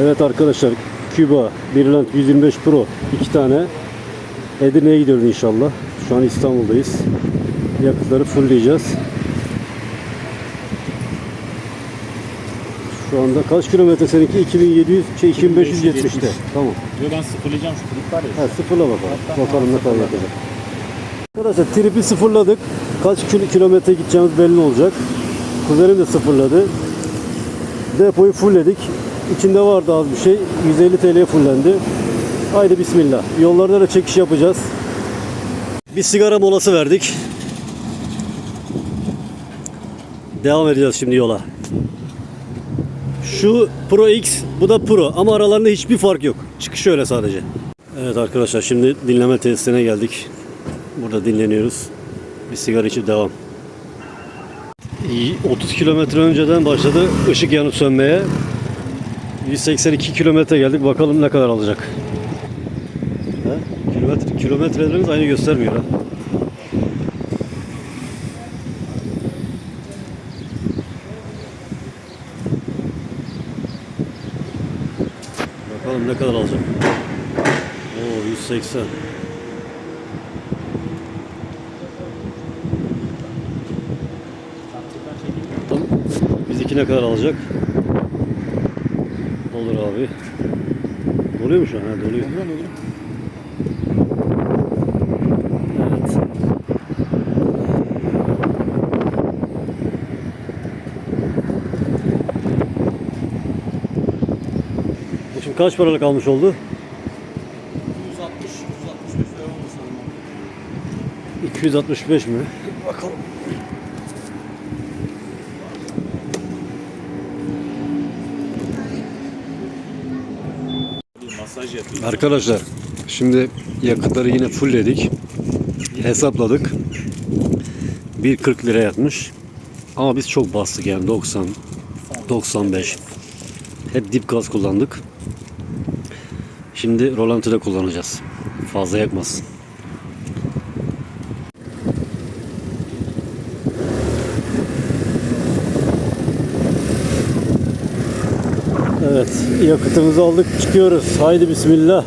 Evet arkadaşlar Cuba Birland 125 Pro iki tane Edirne'ye gidiyoruz inşallah. Şu an İstanbul'dayız. Yakıtları fullleyeceğiz. Şu anda kaç kilometre seninki? 2700, şey 2570'te. Tamam. Yo ben sıfırlayacağım şu klip var ya. Ha, sıfırla bakalım. Bakalım ne kadar yakacak. Arkadaşlar tripi sıfırladık. Kaç kil- kilometre gideceğimiz belli olacak. Kuzenim de sıfırladı. Depoyu fullledik. İçinde vardı az bir şey. 150 TL'ye fullendi. Haydi bismillah. Yollarda da çekiş yapacağız. Bir sigara molası verdik. Devam edeceğiz şimdi yola. Şu Pro X, bu da Pro ama aralarında hiçbir fark yok. Çıkış öyle sadece. Evet arkadaşlar şimdi dinleme tesisine geldik. Burada dinleniyoruz. Bir sigara içip devam. İyi, 30 kilometre önceden başladı ışık yanıp sönmeye. 182 kilometre geldik. Bakalım ne kadar alacak. Ha? Kilometre, kilometrelerimiz aynı göstermiyor. Ha? Bakalım ne kadar alacak. Oo 180. Bakalım Bizdeki ne kadar alacak? Olur abi. Doluyor mu şu an? Ha, doluyor. Evet. Bu şimdi kaç paralık almış oldu? 160 165 lira olması lazım. 265 mi? Arkadaşlar şimdi yakıtları yine fullledik. Hesapladık. 1.40 lira yatmış. Ama biz çok bastık yani 90 95. Hep dip gaz kullandık. Şimdi rolantıda kullanacağız. Fazla yakmasın. Evet, yakıtımızı aldık, çıkıyoruz. Haydi bismillah.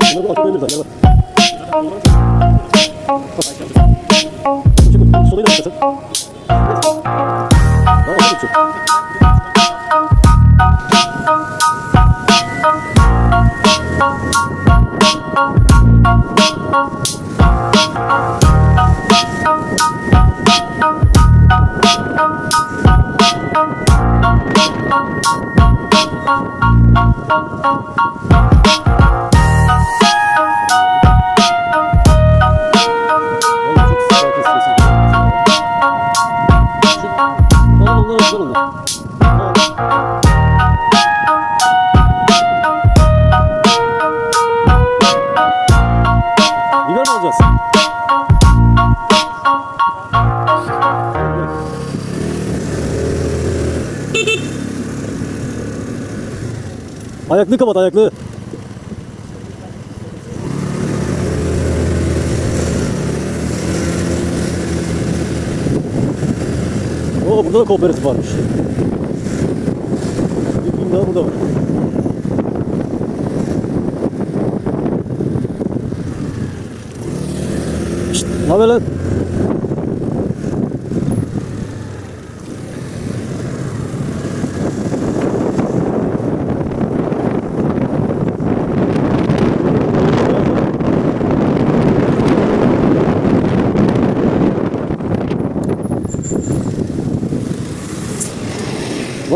Biber mi Ayaklı kapat ayaklı. Oo burada da kooperatif varmış. Bir gün daha burada var. Şşt, ne haber lan?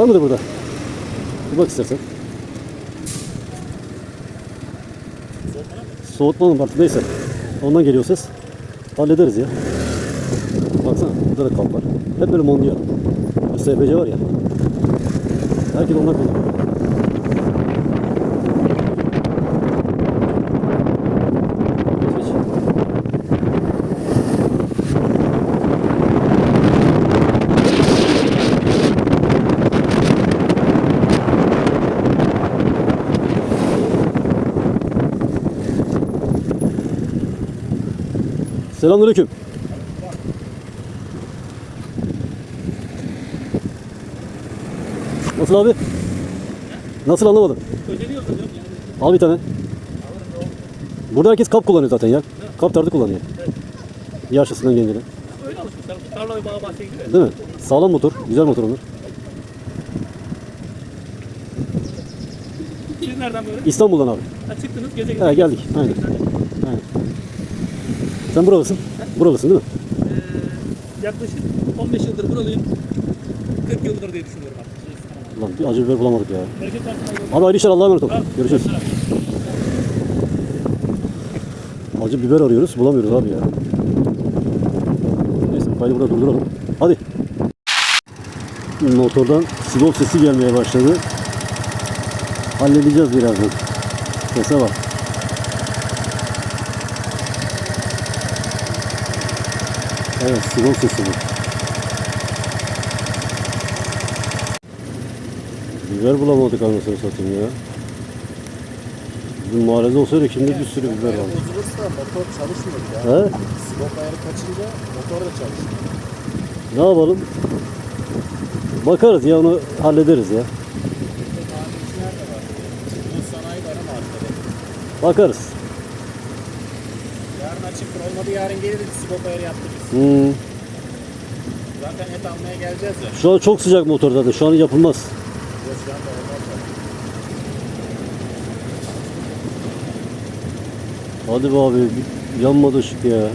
Var mıdır burada? Bir bak istersen. Soğutma mı artık neyse. Ondan geliyor ses. Hallederiz ya. Baksana burada da kamp var. Hep böyle monluyor. SPC var ya. Herkes ondan kullanıyor. Selamünaleyküm. Nasıl abi? Nasıl anlamadım. Al bir tane. Burada herkes kap kullanıyor zaten ya. Kap tarzı kullanıyor. Yaşlısından gencine. Öyle alışmışlar. Tarlayı bağa bahçeye gidiyor. Değil mi? Sağlam motor. Güzel motor onlar. Siz nereden böyle? İstanbul'dan abi. Ha, çıktınız geze geze. He geldik. Aynen. Aynen. Sen buralısın. Buralısın değil mi? Ee, yaklaşık 15 yıldır buralıyım. 40 yıldır diye düşünüyorum artık. Ulan bir acı biber bulamadık ya. Abi hayırlı işler Allah'a emanet ol. Görüşürüz. Acı biber arıyoruz. Bulamıyoruz abi ya. Neyse kaydı burada durduralım. Hadi. Motordan sigol sesi gelmeye başladı. Halledeceğiz birazdan. Sese bak. Evet sigol sesi bu. Biber bulamadık anasını satayım ya. Bizim mahallede olsaydı şimdi bir sürü biber vardı. Bozulursa motor çalışmıyor ya. He? Sigorta ayarı kaçınca motor da çalışmıyor. Ne yapalım? Bakarız ya onu hallederiz ya. Tamirci nerede var? Bu sanayi var ama arkada. Bakarız. Yarın açıktır olmadı yarın geliriz sigorta ayarı yaptırırız. Hmm. Zaten et almaya geleceğiz ya. Şu an çok sıcak motor zaten. Şu an yapılmaz. Yok şu anda olmaz da. Hadi be abi. Yanmadı ışık ya.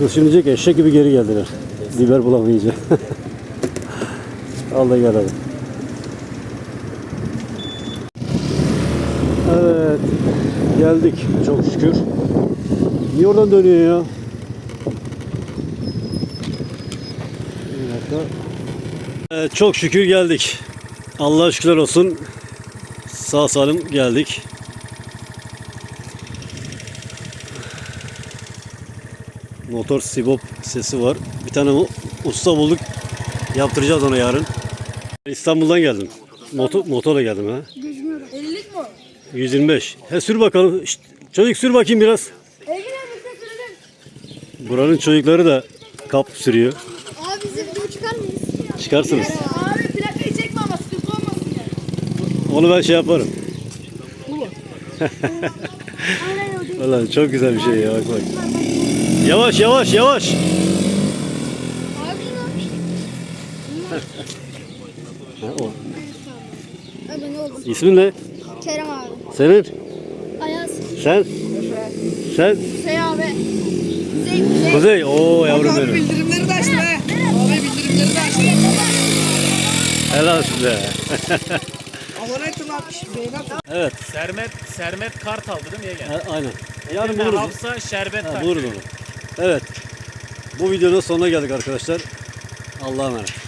Kız şimdi diyecek eşek gibi geri geldiler. Biber bulamayınca. Al da gel hadi. Evet. Geldik çok şükür. Niye oradan dönüyor ya? Evet, çok şükür geldik. Allah'a şükürler olsun. Sağ salim geldik. Motor sibop sesi var. Bir tane usta bulduk. Yaptıracağız onu yarın. İstanbul'dan geldim. Motor, motorla geldim ha. 50'lik mi? 125. He sür bakalım. Şşt, çocuk sür bakayım biraz. Buranın çocukları da kap sürüyor. Abi bize video çıkar mıyız? Çıkarsınız. Abi plakayı çekme ama sıkıntı olmasın yani. Onu ben şey yaparım. Vallahi çok güzel bir şey ya bak bak. Yavaş yavaş yavaş. İsmin ne? Kerem abi. Senin? Ayaz. Sen? Sen? Şey abi. Kuzey kuzey. Kuzey. Oo yavrum benim. bildirimleri de açtı. Abi bildirimleri de açtı. Helal size. Beğen at. Evet. Sermet, Sermet Kartal değil mi Yegen? a- Aynen. Yarın buluruz. Hafsa Şerbet Ha, Taş. buluruz onu. Evet. Bu videonun sonuna geldik arkadaşlar. Allah'a emanet.